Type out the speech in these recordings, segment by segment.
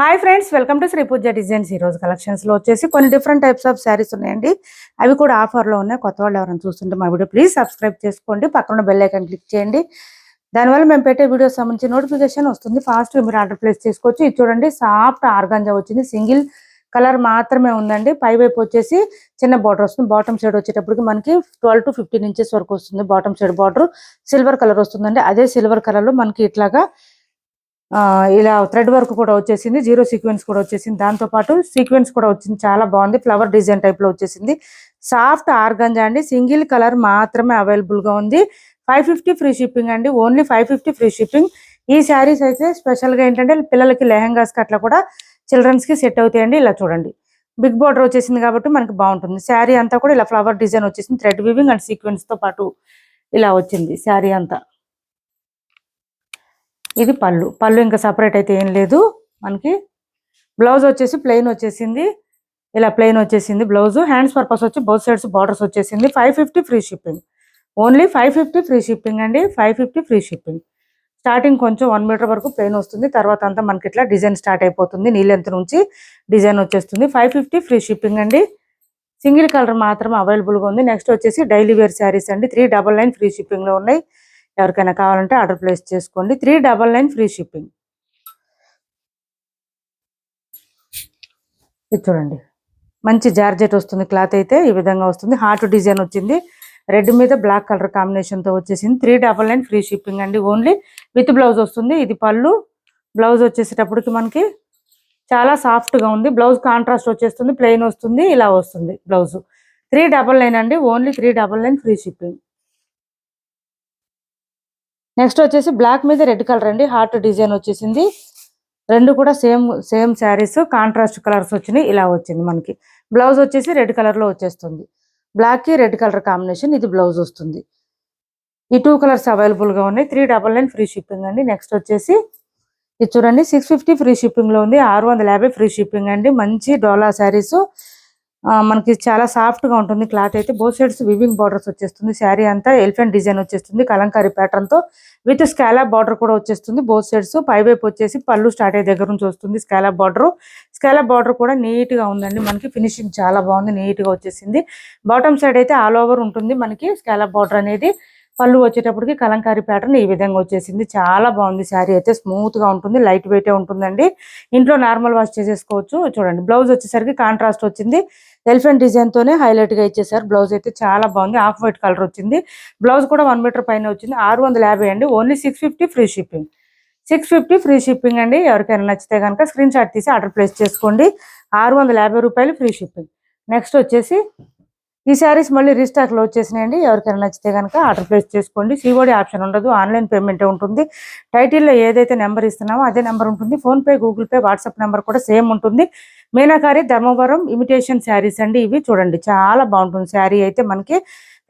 Hi friends welcome to Sri Pooja designs ఈ రోజు కలెక్షన్స్లో వచ్చేసి కొన్ని డిఫరెంట్ టైప్స్ ఆఫ్ శారీస్ ఉన్నాయండి. అవి కూడా ఆఫర్లో ఉన్నాయి. కొత్త వాళ్ళు ఎవరైనా చూస్తుంటే మా వీడియో ప్లీజ్ సబ్స్క్రైబ్ చేసుకోండి. పక్కన బెల్ ఐకాన్ క్లిక్ చేయండి. దానివల్ల మేము పెట్టే వీడియోస్ సంబంధించి నోటిఫికేషన్ వస్తుంది. ఫాస్ట్ మీరు ఆర్డర్ ప్లేస్ చేసుకోవచ్చు. ఇది చూడండి సాఫ్ట్ ఆర్గాంజా వచ్చింది. సింగిల్ కలర్ మాత్రమే ఉందండి. పై వైపు వచ్చేసి చిన్న బార్డర్ వస్తుంది. బాటమ్ సైడ్ వచ్చేటప్పటికి మనకి ట్వెల్వ్ టు ఫిఫ్టీన్ ఇంచెస్ వరకు వస్తుంది. Bottom side border silver colour వస్తుందండి. అదే సిల్వర్ కలర్లో మనకి ఇట్లాగా ఇలా థ్రెడ్ వర్క్ కూడా వచ్చేసింది జీరో సీక్వెన్స్ కూడా వచ్చేసింది. దాంతో పాటు సీక్వెన్స్ కూడా వచ్చింది చాలా బాగుంది. ఫ్లవర్ డిజైన్ టైప్లో వచ్చేసింది. సాఫ్ట్ ఆర్గంజా అండి సింగిల్ కలర్ మాత్రమే అవైలబుల్గా ఉంది. ఫైవ్ ఫిఫ్టీ ఫ్రీ షిప్పింగ్ అండి only five fifty free shipping ఈ శారీస్ అయితే స్పెషల్గా ఏంటంటే పిల్లలకి లెహంగాస్కి అట్లా కూడా చిల్డ్రన్స్కి సెట్ అవుతాయండి. ఇలా చూడండి. బిగ్ బార్డర్ వచ్చేసింది కాబట్టి మనకి బాగుంటుంది. శారీ అంతా కూడా ఇలా ఫ్లవర్ డిజైన్ వచ్చేసింది థ్రెడ్ వీవింగ్ అండ్ సీక్వెన్స్తో పాటు ఇలా వచ్చింది శారీ అంతా. ఇది పళ్ళు. పళ్ళు ఇంకా సపరేట్ అయితే ఏం లేదు. మనకి బ్లౌజ్ వచ్చేసి ప్లెయిన్ వచ్చేసింది. ఇలా ప్లెయిన్ వచ్చేసింది బ్లౌజ్ హ్యాండ్స్ పర్పస్ వచ్చి బోత్ సైడ్స్ బార్డర్స్ వచ్చేసింది. Five fifty free shipping only five fifty free shipping అండి. Five fifty free shipping starting కొంచెం వన్ మీటర్ వరకు ప్లెయిన్ వస్తుంది. తర్వాత అంతా మనకి ఇట్లా డిజైన్ స్టార్ట్ అయిపోతుంది. నీళ్ళెంత నుంచి డిజైన్ వచ్చేస్తుంది. ఫైవ్ ఫిఫ్టీ ఫ్రీ షిప్పింగ్ అండి. సింగిల్ కలర్ మాత్రం అవైలబుల్గా ఉంది. నెక్స్ట్ వచ్చేసి డైలీ వేర్ శారీస్ అండి. త్రీ డబల్ నైన్ ఫ్రీ షిప్పింగ్లో ఉన్నాయి. ఎవరికైనా కావాలంటే ఆర్డర్ ప్లేస్ చేసుకోండి. Three double nine free shipping. ఇది చూడండి. మంచి జార్జెట్ వస్తుంది క్లాత్ అయితే ఈ విధంగా వస్తుంది. హార్ట్ డిజైన్ వచ్చింది. రెడ్ మీద బ్లాక్ కలర్ కాంబినేషన్తో వచ్చేసింది. Three double nine free shipping అండి ఓన్లీ. విత్ బ్లౌజ్ వస్తుంది. ఇది పళ్ళు. బ్లౌజ్ వచ్చేసేటప్పటికి మనకి చాలా సాఫ్ట్గా ఉంది. బ్లౌజ్ కాంట్రాస్ట్ వచ్చేస్తుంది. ప్లెయిన్ వస్తుంది. ఇలా వస్తుంది బ్లౌజ్. త్రీ డబల్ నైన్ అండి. Only three double nine free shipping. Next వచ్చేసి బ్లాక్ మీద రెడ్ కలర్ అండి. హార్ట్ డిజైన్ వచ్చేసింది. రెండు కూడా same same saris contrast colours వచ్చినాయి. ఇలా వచ్చింది మనకి. బ్లౌజ్ వచ్చేసి రెడ్ కలర్లో వచ్చేస్తుంది. బ్లాక్కి రెడ్ కలర్ కాంబినేషన్ ఇది బ్లౌజ్ వస్తుంది. ఈ టూ కలర్స్ అవైలబుల్గా ఉన్నాయి. Three double nine free shipping అండి. నెక్స్ట్ వచ్చేసి ఇది చూడండి సిక్స్ ఫిఫ్టీ ఫ్రీ షిప్పింగ్లో ఉంది. ఆరు వందల యాభై ఫ్రీ షిప్పింగ్ అండి. మంచి డోలా శారీస్ మనకి చాలా సాఫ్ట్గా ఉంటుంది క్లాత్ అయితే. బోత్ సైడ్స్ వివింగ్ బార్డర్స్ వచ్చేస్తుంది. శారీ అంతా ఎలిఫెంట్ డిజైన్ వచ్చేస్తుంది. కలంకారీ ప్యాటర్న్తో విత్ స్కాలాబ్ బార్డర్ కూడా వచ్చేస్తుంది. బోత్ సైడ్స్ పైవైపు వచ్చేసి పళ్ళు స్టార్ట్ అయ్యే దగ్గర నుంచి వస్తుంది స్కాలాబ్ బార్డర్ స్కాలాబ్ బార్డర్ కూడా నీట్గా ఉందండి. మనకి ఫినిషింగ్ చాలా బాగుంది. నీట్గా వచ్చేసింది. బాటమ్ సైడ్ అయితే ఆల్ ఓవర్ ఉంటుంది. మనకి స్కాలాబ్ బార్డర్ అనేది పళ్ళు వచ్చేటప్పటికి కలంకారీ ప్యాటర్న్ ఈ విధంగా వచ్చేసింది. చాలా బాగుంది శారీ అయితే. స్మూత్గా ఉంటుంది లైట్ వెయిట్ ఉంటుందండి. ఇంట్లో నార్మల్ వాష్ చేసేసుకోవచ్చు. చూడండి బ్లౌజ్ వచ్చేసరికి కాంట్రాస్ట్ వచ్చింది. ఎలిఫెంట్ డిజైన్ తోనే హైలైట్గా ఇచ్చేసారు. బ్లౌజ్ అయితే చాలా బాగుంది. ఆఫ్ వైట్ కలర్ వచ్చింది. బ్లౌజ్ కూడా వన్ మీటర్ పైన వచ్చింది. ఆరు వందల యాభై అండి. Only six fifty free shipping six fifty free shipping అండి. ఎవరికైనా నచ్చితే కనుక స్క్రీన్ షాట్ తీసి ఆర్డర్ ప్లేస్ చేసుకోండి. ఆరు వందల యాభై రూపాయలు ఫ్రీ షిప్పింగ్ నెక్స్ట్ వచ్చేసి ఈ శారీస్ మళ్ళీ రీస్టాక్లో వచ్చేసినాయండి. ఎవరికైనా నచ్చితే కనుక ఆర్డర్ ప్లేస్ చేసుకోండి. సిఓడి ఆప్షన్ ఉండదు. ఆన్లైన్ పేమెంట్ ఉంటుంది. టైటిల్లో ఏదైతే నెంబర్ ఇస్తున్నామో అదే నెంబర్ ఉంటుంది. PhonePe Google Pay WhatsApp number కూడా సేమ్ ఉంటుంది. మీనాకారి ధర్మవరం ఇమిటేషన్ శారీస్ అండి ఇవి. చూడండి చాలా బాగుంటుంది శారీ అయితే మనకి.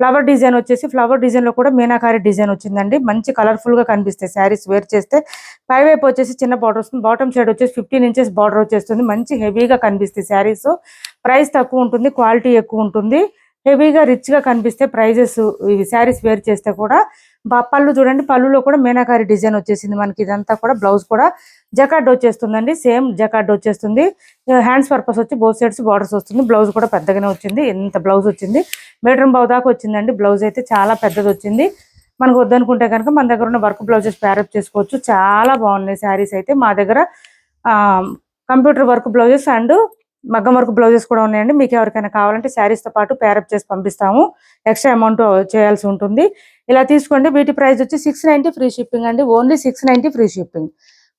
ఫ్లవర్ డిజైన్ వచ్చేసి ఫ్లవర్ డిజైన్లో కూడా మీనాకారి డిజైన్ వచ్చిందండి. మంచి కలర్ఫుల్గా కనిపిస్తాయి శారీస్ వేర్ చేస్తే. పై వైపు వచ్చేసి చిన్న బార్డర్ వస్తుంది. బాటమ్ సైడ్ వచ్చేసి ఫిఫ్టీన్ ఇంచెస్ బార్డర్ వచ్చేస్తుంది. మంచి హెవీగా కనిపిస్తాయి శారీస్. ప్రైస్ తక్కువ ఉంటుంది. క్వాలిటీ ఎక్కువ ఉంటుంది. హెవీగా రిచ్గా కనిపిస్తే ప్రైజెస్ ఇవి శారీస్ వేర్ చేస్తే కూడా పళ్ళు చూడండి పళ్ళులో కూడా మీనాకారి డిజైన్ వచ్చేసింది మనకి. ఇదంతా కూడా బ్లౌజ్ కూడా జకార్డ్ వచ్చేస్తుందండి. సేమ్ జకార్డ్ వచ్చేస్తుంది. హ్యాండ్స్ పర్పస్ వచ్చి బోత్ సైడ్స్ బార్డర్స్ వస్తుంది. బ్లౌజ్ కూడా పెద్దగానే వచ్చింది. ఎంత బ్లౌజ్ వచ్చింది. మీటర్ బావు దాకా వచ్చిందండి. బ్లౌజ్ అయితే చాలా పెద్దది వచ్చింది. మనకు వద్దనుకుంటే కనుక మన దగ్గర ఉన్న వర్క్ బ్లౌజెస్ ప్యారప్ చేసుకోవచ్చు. చాలా బాగున్నాయి శారీస్ అయితే మా దగ్గర. కంప్యూటర్ వర్క్ బ్లౌజెస్ అండ్ మగ్గం వర్క్ బ్లౌజెస్ కూడా ఉన్నాయండి. మీకు ఎవరికైనా కావాలంటే శారీస్తో పాటు ప్యారప్ చేసి పంపిస్తాము. ఎక్స్ట్రా అమౌంట్ చేయాల్సి ఉంటుంది. ఇలా తీసుకోండి. వీటి ప్రైస్ వచ్చి సిక్స్ నైంటీ ఫ్రీ షిప్పింగ్ అండి. Only six ninety free shipping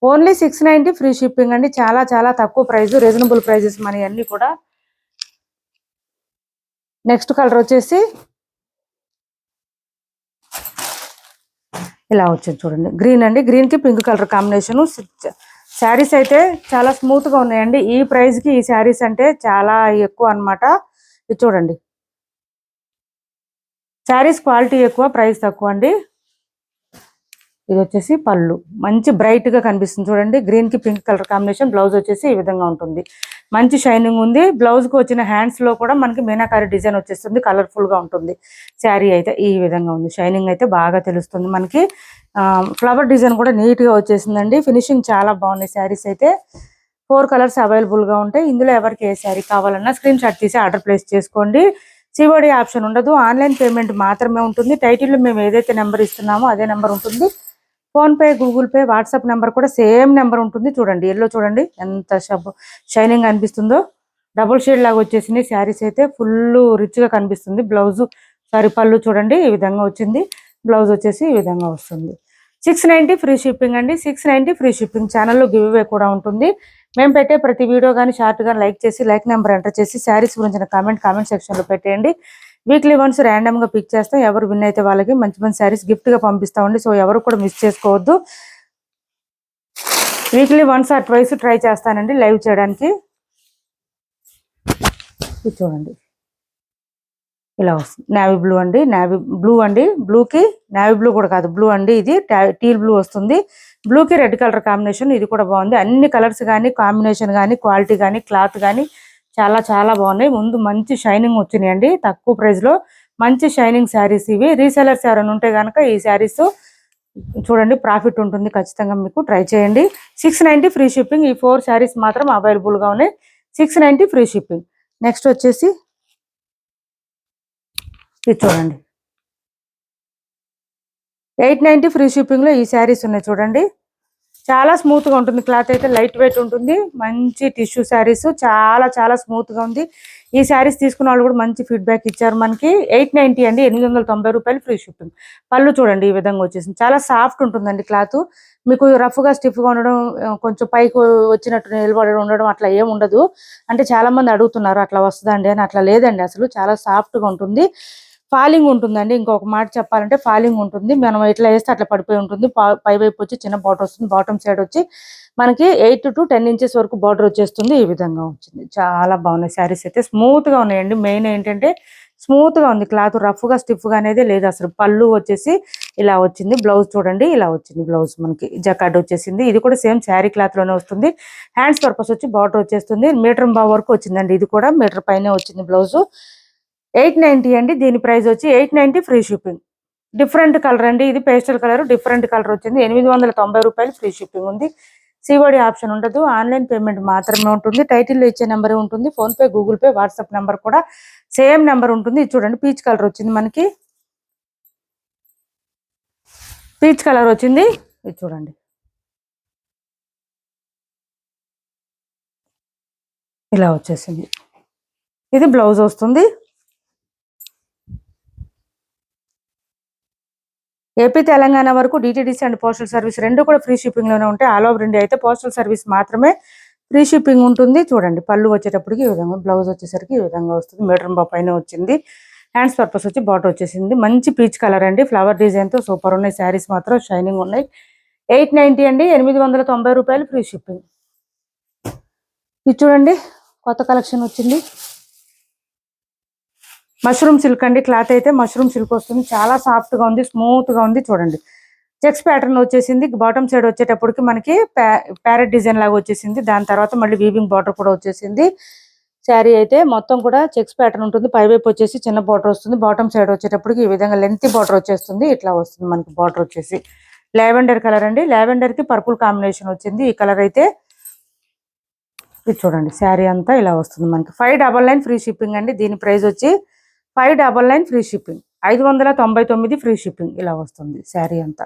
only six ninety free shipping అండి. చాలా చాలా తక్కువ ప్రైస్ రీజనబుల్ ప్రైజెస్ మన అన్ని కూడా. నెక్స్ట్ కలర్ వచ్చేసి ఇలా వచ్చింది చూడండి. గ్రీన్ అండి. గ్రీన్కి పింక్ కలర్ కాంబినేషన్ శారీస్ అయితే చాలా స్మూత్గా ఉన్నాయండి. ఈ ప్రైస్కి ఈ శారీస్ అంటే చాలా ఎక్కువ అన్నమాట. ఇది చూడండి. శారీస్ క్వాలిటీ ఎక్కువ ప్రైస్ తక్కువ అండి. ఇది వచ్చేసి పళ్ళు. మంచి బ్రైట్గా కనిపిస్తుంది. చూడండి గ్రీన్కి పింక్ కలర్ కాంబినేషన్ బ్లౌజ్ వచ్చేసి ఈ విధంగా ఉంటుంది. మంచి షైనింగ్ ఉంది. బ్లౌజ్కి వచ్చిన హ్యాండ్స్లో కూడా మనకి మీనాకారి డిజైన్ వచ్చేస్తుంది. కలర్ఫుల్గా ఉంటుంది. శారీ అయితే ఈ విధంగా ఉంది. షైనింగ్ అయితే బాగా తెలుస్తుంది మనకి. ఫ్లవర్ డిజైన్ కూడా నీట్గా వచ్చేసిందండి. ఫినిషింగ్ చాలా బాగుంది శారీస్ అయితే. ఫోర్ కలర్స్ అవైలబుల్గా ఉంటాయి. ఇందులో ఎవరికి ఏ శారీ కావాలన్నా స్క్రీన్ షాట్ తీసి ఆర్డర్ ప్లేస్ చేసుకోండి. సిఓడి ఆప్షన్ ఉండదు. ఆన్లైన్ పేమెంట్ మాత్రమే ఉంటుంది. టైటిల్లో మేము ఏదైతే నెంబర్ ఇస్తున్నామో అదే నెంబర్ ఉంటుంది. PhonePe Google Pay WhatsApp number కూడా సేమ్ నెంబర్ ఉంటుంది. చూడండి ఎల్లో చూడండి ఎంత షైనింగ్ అనిపిస్తుందో. డబుల్ షేడ్ లాగా వచ్చేసింది. శారీస్ అయితే ఫుల్ రిచ్గా కనిపిస్తుంది. బ్లౌజ్ సారీ పళ్ళు చూడండి ఈ విధంగా వచ్చింది. బ్లౌజ్ వచ్చేసి ఈ విధంగా వస్తుంది. సిక్స్ నైంటీ ఫ్రీ షిప్పింగ్ అండి. సిక్స్ నైంటీ ఫ్రీ షిప్పింగ్ ఛానల్లో గివ్ అవే కూడా ఉంటుంది. మేము పెట్టే ప్రతి వీడియో కానీ షార్ట్ కానీ లైక్ చేసి లైక్ నెంబర్ ఎంటర్ చేసి శారీస్ గురించిన కామెంట్ కామెంట్ సెక్షన్లో పెట్టేయండి. వీక్లీ వన్స్ ర్యాండమ్గా పిక్ చేస్తాం. ఎవరు విన్ అయితే వాళ్ళకి మంచి మంచి శారీస్ గిఫ్ట్గా పంపిస్తామండి. సో ఎవరు కూడా మిస్ చేసుకోవద్దు. Weekly once or twice try చేస్తానండి లైవ్ చేయడానికి. ఇది చూడండి. ఇలా వస్తుంది. నావీ బ్లూ అండి. నావీ బ్లూ అండి. బ్లూకి నావీ బ్లూ కూడా కాదు. బ్లూ అండి ఇది. టీల్ బ్లూ వస్తుంది. బ్లూకి రెడ్ కలర్ కాంబినేషన్ ఇది కూడా బాగుంది. అన్ని కలర్స్ కానీ కాంబినేషన్ కానీ క్వాలిటీ కానీ క్లాత్ కానీ చాలా చాలా బాగున్నాయి. ముందు మంచి షైనింగ్ వచ్చినాయండి. తక్కువ ప్రైస్లో మంచి షైనింగ్ శారీస్ ఇవి. రీసెలర్స్ ఎవరైనా ఉంటే కనుక ఈ శారీస్ చూడండి ప్రాఫిట్ ఉంటుంది. ఖచ్చితంగా మీకు ట్రై చేయండి. సిక్స్ నైంటీ ఫ్రీ షిప్పింగ్ ఈ ఫోర్ శారీస్ మాత్రం అవైలబుల్గా ఉన్నాయి. Six ninety free shipping next వచ్చేసి ఇది చూడండి. ఎయిట్ నైంటీ ఫ్రీ షిప్పింగ్లో ఈ శారీస్ ఉన్నాయి చూడండి. చాలా స్మూత్గా ఉంటుంది. క్లాత్ అయితే లైట్ వెయిట్ ఉంటుంది. మంచి టిష్యూ శారీస్ చాలా చాలా స్మూత్గా ఉంది. ఈ శారీస్ తీసుకున్న వాళ్ళు కూడా మంచి ఫీడ్బ్యాక్ ఇచ్చారు మనకి. ఎయిట్ నైన్టీ అండి. ఎనిమిది వందల తొంభై రూపాయలు ఫ్రీ షిప్పింగ్ పళ్ళు చూడండి ఈ విధంగా వచ్చేసింది. చాలా సాఫ్ట్ ఉంటుందండి క్లాత్. మీకు రఫ్గా స్టిఫ్ ఉండడం కొంచెం పైకి వచ్చినట్టు నిలబడడం ఉండడం అట్లా ఏం ఉండదు. అంటే చాలా మంది అడుగుతున్నారు అట్లా వస్తుందండి అని. అట్లా లేదండి అసలు. చాలా సాఫ్ట్గా ఉంటుంది. ఫాలింగ్ ఉంటుందండి. ఇంకొక మాట చెప్పాలంటే ఫాలింగ్ ఉంటుంది. మనం ఎట్లా వేస్తే అట్లా పడిపోయి ఉంటుంది. పై వైపు వచ్చి చిన్న బార్డర్ వస్తుంది. బాటమ్ సైడ్ వచ్చి మనకి ఎయిట్ టు టెన్ ఇంచెస్ వరకు బార్డర్ వచ్చేస్తుంది. ఈ విధంగా వచ్చింది. చాలా బాగున్నాయి. శారీస్ అయితే స్మూత్గా ఉన్నాయండి. మెయిన్ ఏంటంటే స్మూత్గా ఉంది. క్లాత్ రఫ్గా స్టిఫ్ అనేది లేదు. అసలు పళ్ళు వచ్చేసి ఇలా వచ్చింది. బ్లౌజ్ చూడండి. ఇలా వచ్చింది బ్లౌజ్ మనకి. జకాడ్ వచ్చేసింది. ఇది కూడా సేమ్ శారీ క్లాత్లోనే వస్తుంది. హ్యాండ్స్ పర్పస్ వచ్చి బార్డర్ వచ్చేస్తుంది. మీటర్ బా వరకు వచ్చిందండి. ఇది కూడా మీటర్ పైనే వచ్చింది బ్లౌజ్. ఎయిట్ నైంటీ అండి. దీని ప్రైస్ వచ్చి eight ninety free shipping. Different colour అండి. ఇది పేస్టల్ కలర్ డిఫరెంట్ కలర్ వచ్చింది. ఎనిమిది వందల తొంభై రూపాయలు ఫ్రీ షిప్పింగ్ ఉంది. సిఓడి ఆప్షన్ ఉండదు. ఆన్లైన్ పేమెంట్ మాత్రమే ఉంటుంది. టైటిల్లో ఇచ్చే నెంబర్ ఉంటుంది. PhonePe Google Pay WhatsApp number కూడా సేమ్ నెంబర్ ఉంటుంది. ఇది చూడండి పీచ్ కలర్ వచ్చింది మనకి. పీచ్ కలర్ వచ్చింది. ఇది చూడండి. ఇలా వచ్చేసింది. ఇది బ్లౌజ్ వస్తుంది. ఏపీ తెలంగాణ వరకు డిటిడిసి అండ్ పోస్టల్ సర్వీస్ రెండు కూడా ఫ్రీ షిప్పింగ్లోనే ఉంటాయి. ఆల్ ఓవర్ ఇండియా అయితే పోస్టల్ సర్వీస్ మాత్రమే ఫ్రీ షిప్పింగ్ ఉంటుంది. చూడండి పళ్ళు వచ్చేటప్పటికి ఈ విధంగా బ్లౌజ్ వచ్చేసరికి ఈ విధంగా వస్తుంది. మీటర్ బా పైన వచ్చింది. హ్యాండ్స్ పర్పస్ వచ్చి బాటర్ వచ్చేసింది. మంచి పీచ్ కలర్ అండి. ఫ్లవర్ డిజైన్తో సూపర్ ఉన్నాయి. శారీస్ మాత్రం షైనింగ్ ఉన్నాయి. ఎయిట్ నైంటీ అండి. ఎనిమిది వందల తొంభై రూపాయలు ఫ్రీ షిప్పింగ్. ఇది చూడండి కొత్త కలెక్షన్ వచ్చింది. మష్రూమ్ సిల్క్ అండి. క్లాత్ అయితే మష్రూమ్ సిల్క్ వస్తుంది. చాలా సాఫ్ట్గా ఉంది స్మూత్గా ఉంది చూడండి. చెక్స్ ప్యాటర్న్ వచ్చేసింది. బాటమ్ సైడ్ వచ్చేటప్పటికి మనకి ప్యారెట్ డిజైన్ లాగా వచ్చేసింది. దాని తర్వాత మళ్ళీ వీవింగ్ బార్డర్ కూడా వచ్చేసింది. శారీ అయితే మొత్తం కూడా చెక్స్ ప్యాటర్న్ ఉంటుంది. పై వైపు వచ్చేసి చిన్న బార్డర్ వస్తుంది. బాటమ్ సైడ్ వచ్చేటప్పటికి ఈ విధంగా లెంత్ బార్డర్ వచ్చేస్తుంది. ఇట్లా వస్తుంది మనకి బార్డర్ వచ్చేసి. లావెండర్ కలర్ అండి. లావెండర్కి పర్పుల్ కాంబినేషన్ వచ్చింది. ఈ కలర్ అయితే ఇది చూడండి. శారీ అంతా ఇలా వస్తుంది మనకి. Five double nine free shipping అండి. దీని ప్రైస్ వచ్చి five double nine free shipping. ఐదు వందల తొంభై తొమ్మిది ఫ్రీ షిప్పింగ్. ఇలా వస్తుంది శారీ అంతా.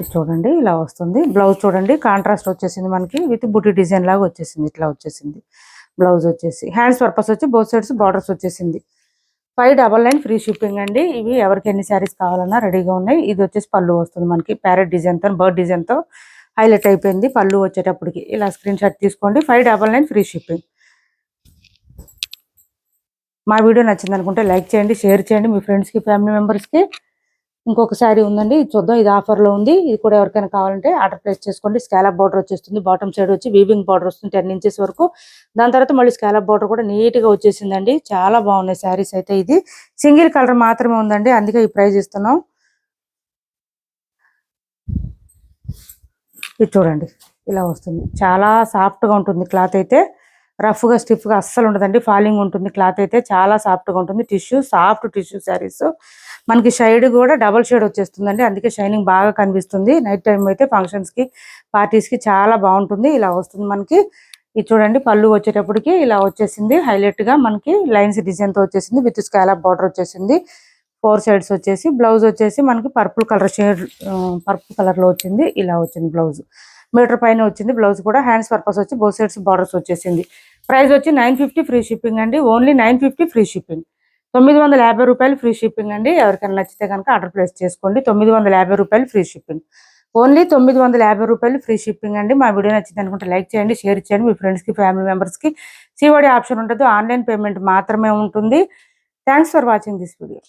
ఇది చూడండి ఇలా వస్తుంది. బ్లౌజ్ చూడండి కాంట్రాస్ట్ వచ్చేసింది మనకి విత్ బుటీ డిజైన్ లాగా వచ్చేసింది ఇట్లా వచ్చేసింది. బ్లౌజ్ వచ్చేసి హ్యాండ్స్ పర్పస్ వచ్చి బోత్ సైడ్స్ బార్డర్స్ వచ్చేసింది. Five double nine free shipping అండి. ఇవి ఎవరికి ఎన్ని శారీస్ కావాలన్నా రెడీగా ఉన్నాయి. ఇది వచ్చేసి పళ్ళు వస్తుంది మనకి ప్యారెట్ డిజైన్తో బర్త్ బర్డ్ హైలైట్ అయిపోయింది పళ్ళు వచ్చేటప్పటికి. ఇలా స్క్రీన్ షాట్ తీసుకోండి. Five double nine free shipping. మా వీడియో నచ్చింది అనుకుంటే లైక్ చేయండి షేర్ చేయండి. మీ ఫ్రెండ్స్కి ఫ్యామిలీ మెంబర్స్కి ఇంకొక శారీ ఉందండి. చూద్దాం ఇది ఆఫర్లో ఉంది. ఇది కూడా ఎవరికైనా కావాలంటే ఆర్డర్ ప్లేస్ చేసుకోండి. స్కాలప్ బార్డర్ వచ్చేస్తుంది. బాటమ్ సైడ్ వచ్చి వీవింగ్ బార్డర్ వస్తుంది టెన్ ఇంచెస్ వరకు. దాని తర్వాత మళ్ళీ స్కాలప్ బార్డర్ కూడా నీట్గా వచ్చేసిందండి. చాలా బాగున్నాయి శారీస్ అయితే ఇది. సింగిల్ కలర్ మాత్రమే ఉందండి. అందుకే ఈ ప్రైస్ ఇస్తున్నాం. ఇది చూడండి ఇలా వస్తుంది. చాలా సాఫ్ట్గా ఉంటుంది క్లాత్ అయితే. రఫ్గా స్టిఫ్గా అస్సలు ఉండదండి. ఫాలింగ్ ఉంటుంది. క్లాత్ అయితే చాలా సాఫ్ట్గా ఉంటుంది. Tissue soft tissue saris. మనకి షైడ్ కూడా డబల్ షేడ్ వచ్చేస్తుందండి. అందుకే షైనింగ్ బాగా కనిపిస్తుంది. నైట్ టైం అయితే ఫంక్షన్స్కి పార్టీస్కి చాలా బాగుంటుంది. ఇలా వస్తుంది మనకి. ఇది చూడండి పళ్ళు వచ్చేటప్పటికి ఇలా వచ్చేసింది. హైలైట్గా మనకి లైన్స్ డిజైన్తో వచ్చేసింది. విత్ స్కాలప్ బార్డర్ వచ్చేసింది. ఫోర్ సైడ్స్ వచ్చేసి బ్లౌజ్ వచ్చేసి మనకి పర్పుల్ కలర్ షేడ్ పర్పుల్ కలర్లో వచ్చింది. ఇలా వచ్చింది బ్లౌజ్. మీటర్ పైన వచ్చింది బ్లౌజ్ కూడా హ్యాండ్స్ పర్పస్ వచ్చి బోత్ సైడ్స్ బార్డర్స్ వచ్చేసింది. ప్రైస్ వచ్చి నైన్ ఫిఫ్టీ ఫ్రీ షిప్పింగ్ అండి only nine fifty free shipping. తొమ్మిది వందల యాభై రూపాయలు ఫ్రీ షిప్పింగ్ అండి ఎవరికైనా నచ్చితే కనుక ఆర్డర్ ప్లేస్ చేసుకోండి తొమ్మిది వందల యాభై రూపాయలు ఫ్రీ షిప్పింగ్. ఓన్లీ తొమ్మిది వందల యాభై రూపాయలు ఫ్రీ షిప్పింగ్ అండి మా వీడియో నచ్చింది అనుకుంటే లైక్ చేయండి షేర్ చేయండి మీ ఫ్రెండ్స్కి ఫ్యామిలీ మెంబర్స్కి సివడి ఆప్షన్ ఉంటుంది ఆన్లైన్ పేమెంట్ మాత్రమే ఉంటుంది. Thanks for watching this video